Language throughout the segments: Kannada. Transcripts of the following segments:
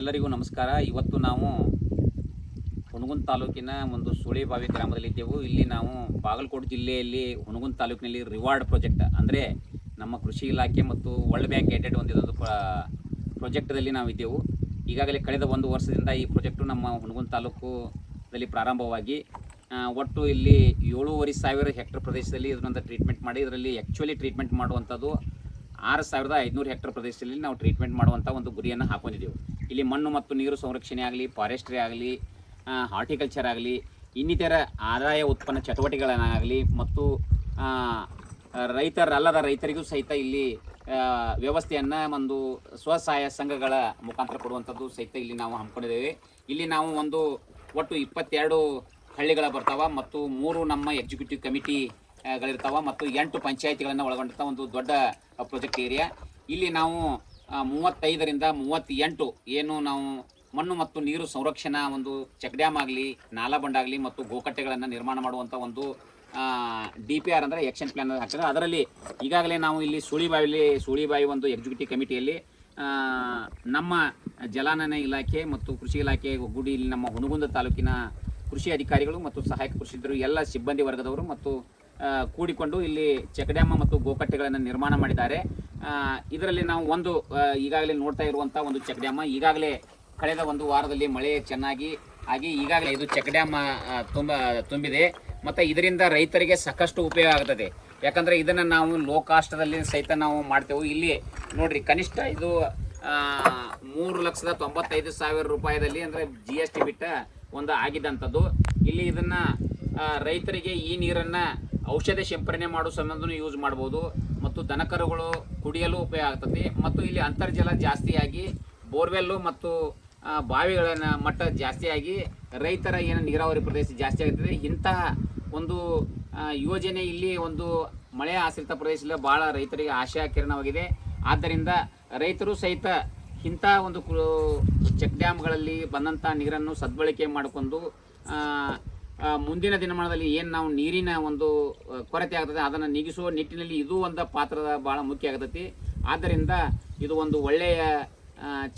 ಎಲ್ಲರಿಗೂ ನಮಸ್ಕಾರ. ಇವತ್ತು ನಾವು ಹುಣಗುಂದ ತಾಲೂಕಿನ ಒಂದು ಸುಳಿಬಾವಿ ಗ್ರಾಮದಲ್ಲಿದ್ದೆವು ಇಲ್ಲಿ ನಾವು ಬಾಗಲಕೋಟೆ ಜಿಲ್ಲೆಯಲ್ಲಿ ಹುಣಗುಂದ ತಾಲೂಕಿನಲ್ಲಿ ರಿವಾರ್ಡ್ ಪ್ರಾಜೆಕ್ಟ್ ಅಂದರೆ ನಮ್ಮ ಕೃಷಿ ಇಲಾಖೆ ಮತ್ತು ವರ್ಲ್ಡ್ ಬ್ಯಾಂಕ್ ಏಡೆಡ್ ಪ್ರಾಜೆಕ್ಟ್ ಪ್ರಾಜೆಕ್ಟ್ದಲ್ಲಿ ನಾವು ಇದ್ದೆವು. ಈಗಾಗಲೇ ಕಳೆದ ಒಂದು ವರ್ಷದಿಂದ ಈ ಪ್ರಾಜೆಕ್ಟು ನಮ್ಮ ಹುಣಗುಂದ ತಾಲೂಕುದಲ್ಲಿ ಪ್ರಾರಂಭವಾಗಿ ಒಟ್ಟು ಇಲ್ಲಿ ಏಳೂವರೆ ಸಾವಿರ ಹೆಕ್ಟರ್ ಪ್ರದೇಶದಲ್ಲಿ ಇದನ್ನೊಂದು ಟ್ರೀಟ್ಮೆಂಟ್ ಮಾಡಿ, ಇದರಲ್ಲಿ ಆ್ಯಕ್ಚುಲಿ ಟ್ರೀಟ್ಮೆಂಟ್ ಮಾಡುವಂಥದ್ದು ಆರು ಸಾವಿರದ ಐದುನೂರು ಹೆಕ್ಟರ್ ಪ್ರದೇಶದಲ್ಲಿ ನಾವು ಟ್ರೀಟ್ಮೆಂಟ್ ಮಾಡುವಂಥ ಒಂದು ಗುರಿಯನ್ನು ಹಾಕೊಂಡಿದ್ದೆವು ಇಲ್ಲಿ ಮಣ್ಣು ಮತ್ತು ನೀರು ಸಂರಕ್ಷಣೆ ಆಗಲಿ ಫಾರೆಸ್ಟ್ರಿ ಆಗಲಿ ಹಾರ್ಟಿಕಲ್ಚರ್ ಆಗಲಿ, ಇನ್ನಿತರ ಆದಾಯ ಉತ್ಪನ್ನ ಚಟುವಟಿಕೆಗಳನ್ನಾಗಲಿ ಮತ್ತು ರೈತರಲ್ಲದ ರೈತರಿಗೂ ಸಹಿತ ಇಲ್ಲಿ ವ್ಯವಸ್ಥೆಯನ್ನು ಒಂದು ಸ್ವಸಹಾಯ ಸಂಘಗಳ ಮುಖಾಂತರ ಕೊಡುವಂಥದ್ದು ಸಹಿತ ಇಲ್ಲಿ ನಾವು ಹಮ್ಮಿಕೊಂಡಿದ್ದೇವೆ. ಇಲ್ಲಿ ನಾವು ಒಂದು ಒಟ್ಟು ಇಪ್ಪತ್ತೆರಡು ಹಳ್ಳಿಗಳ ಬರ್ತಾವ ಮತ್ತು ಮೂರು ನಮ್ಮ ಎಕ್ಸಿಕ್ಯೂಟಿವ್ ಕಮಿಟಿ ಗಳಿರ್ತಾವ ಮತ್ತು ಎಂಟು ಪಂಚಾಯಿತಿಗಳನ್ನು ಒಳಗೊಂಡಂಥ ಒಂದು ದೊಡ್ಡ ಪ್ರಾಜೆಕ್ಟ್ ಏರಿಯಾ ಇಲ್ಲಿ ನಾವು ಮೂವತ್ತೈದರಿಂದ ಮೂವತ್ತೆಂಟು ಏನು ನಾವು ಮಣ್ಣು ಮತ್ತು ನೀರು ಸಂರಕ್ಷಣಾ ಒಂದು ಚೆಕ್ ಡ್ಯಾಮ್ ಆಗಲಿ, ನಾಲಾ ಬಂಡಾಗಲಿ ಮತ್ತು ಗೋಕಟ್ಟೆಗಳನ್ನು ನಿರ್ಮಾಣ ಮಾಡುವಂಥ ಒಂದು ಡಿ ಪಿ ಆರ್ ಅಂದರೆ ಆ್ಯಕ್ಷನ್ ಪ್ಲ್ಯಾನ್ ಹಾಕ್ತಾರೆ ಅದರಲ್ಲಿ ಈಗಾಗಲೇ ನಾವು ಇಲ್ಲಿ ಸುಳಿಬಾವಿಲಿ, ಸುಳಿಬಾವಿ ಒಂದು ಎಕ್ಸಿಕ್ಯೂಟಿವ್ ಕಮಿಟಿಯಲ್ಲಿ ನಮ್ಮ ಜಲಾನಯನ ಇಲಾಖೆ ಮತ್ತು ಕೃಷಿ ಇಲಾಖೆ ಗುಡಿ ಇಲ್ಲಿ ನಮ್ಮ ಹುಣಗುಂದ ತಾಲೂಕಿನ ಕೃಷಿ ಅಧಿಕಾರಿಗಳು ಮತ್ತು ಸಹಾಯಕ ಕೃಷಿಕರು, ಎಲ್ಲ ಸಿಬ್ಬಂದಿ ವರ್ಗದವರು ಮತ್ತು ಕೂಡಿಕೊಂಡು ಇಲ್ಲಿ ಚೆಕ್ ಡ್ಯಾಮ್ ಮತ್ತು ಗೋಕಟ್ಟೆಗಳನ್ನು ನಿರ್ಮಾಣ ಮಾಡಿದ್ದಾರೆ. ಇದರಲ್ಲಿ ನಾವು ಒಂದು ಈಗಾಗಲೇ ನೋಡ್ತಾ ಇರುವಂಥ ಒಂದು ಚೆಕ್ ಡ್ಯಾಮ್ ಈಗಾಗಲೇ ಕಳೆದ ಒಂದು ವಾರದಲ್ಲಿ ಮಳೆ ಚೆನ್ನಾಗಿ ಹಾಗೆ ಈಗಾಗಲೇ ಇದು ಚೆಕ್ ಡ್ಯಾಮ್ ತುಂಬ, ತುಂಬಿದೆ. ಮತ್ತು ಇದರಿಂದ ರೈತರಿಗೆ ಸಾಕಷ್ಟು ಉಪಯೋಗ ಆಗ್ತದೆ. ಯಾಕಂದರೆ ಇದನ್ನು ನಾವು ಲೋ ಕಾಸ್ಟದಲ್ಲಿ ಸಹಿತ ನಾವು ಮಾಡ್ತೇವೆ. ಇಲ್ಲಿ ನೋಡ್ರಿ, ಕನಿಷ್ಠ ಇದು ಮೂರು ಲಕ್ಷದ ತೊಂಬತ್ತೈದು ಸಾವಿರ ರೂಪಾಯಿದಲ್ಲಿ ಅಂದರೆ ಜಿ ಎಸ್ ಟಿ ಬಿಟ್ಟ ಒಂದು ಆಗಿದ್ದಂಥದ್ದು. ಇಲ್ಲಿ ಇದನ್ನು ರೈತರಿಗೆ ಈ ನೀರನ್ನು ಔಷಧಿ ಸಿಂಪರಣೆ ಮಾಡೋ ಸಂಬಂಧನೂ ಯೂಸ್ ಮಾಡ್ಬೋದು. ಮತ್ತು ದನಕರುಗಳು ಕುಡಿಯಲು ಉಪಯೋಗ ಆಗ್ತದೆ. ಮತ್ತು ಇಲ್ಲಿ ಅಂತರ್ಜಲ ಜಾಸ್ತಿಯಾಗಿ, ಬೋರ್ವೆಲ್ಲು ಮತ್ತು ಬಾವಿಗಳನ್ನ ಬಾವಿಗಳ ಮಟ್ಟ ಜಾಸ್ತಿಯಾಗಿ ರೈತರ ಏನು ನೀರಾವರಿ ಪ್ರದೇಶ ಜಾಸ್ತಿ ಆಗ್ತದೆ. ಇಂತಹ ಒಂದು ಯೋಜನೆ ಇಲ್ಲಿ ಒಂದು ಮಳೆ ಆಶ್ರಿತ ಪ್ರದೇಶದಲ್ಲಿ ಭಾಳ ರೈತರಿಗೆ ಆಶಾ ಕಿರಣವಾಗಿದೆ. ಆದ್ದರಿಂದ ರೈತರು ಸಹಿತ ಇಂಥ ಒಂದು ಚೆಕ್ ಡ್ಯಾಮ್ಗಳಲ್ಲಿ ಬಂದಂಥ ನೀರನ್ನು ಸದ್ಬಳಕೆ ಮಾಡಿಕೊಂಡು ಮುಂದಿನ ದಿನಮಾನದಲ್ಲಿ ಏನು ನಾವು ನೀರಿನ ಒಂದು ಕೊರತೆ ಆಗ್ತದೆ, ಅದನ್ನು ನೀಗಿಸುವ ನಿಟ್ಟಿನಲ್ಲಿ ಇದು ಒಂದು ಪಾತ್ರದ ಭಾಳ ಮುಖ್ಯ ಆಗ್ತೈತಿ. ಆದ್ದರಿಂದ ಇದು ಒಂದು ಒಳ್ಳೆಯ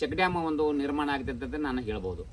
ಚೆಕ್ ಡ್ಯಾಮ್ ಒಂದು ನಿರ್ಮಾಣ ಆಗ್ತದೆ ಅಂತ ನಾನು ಹೇಳ್ಬೋದು.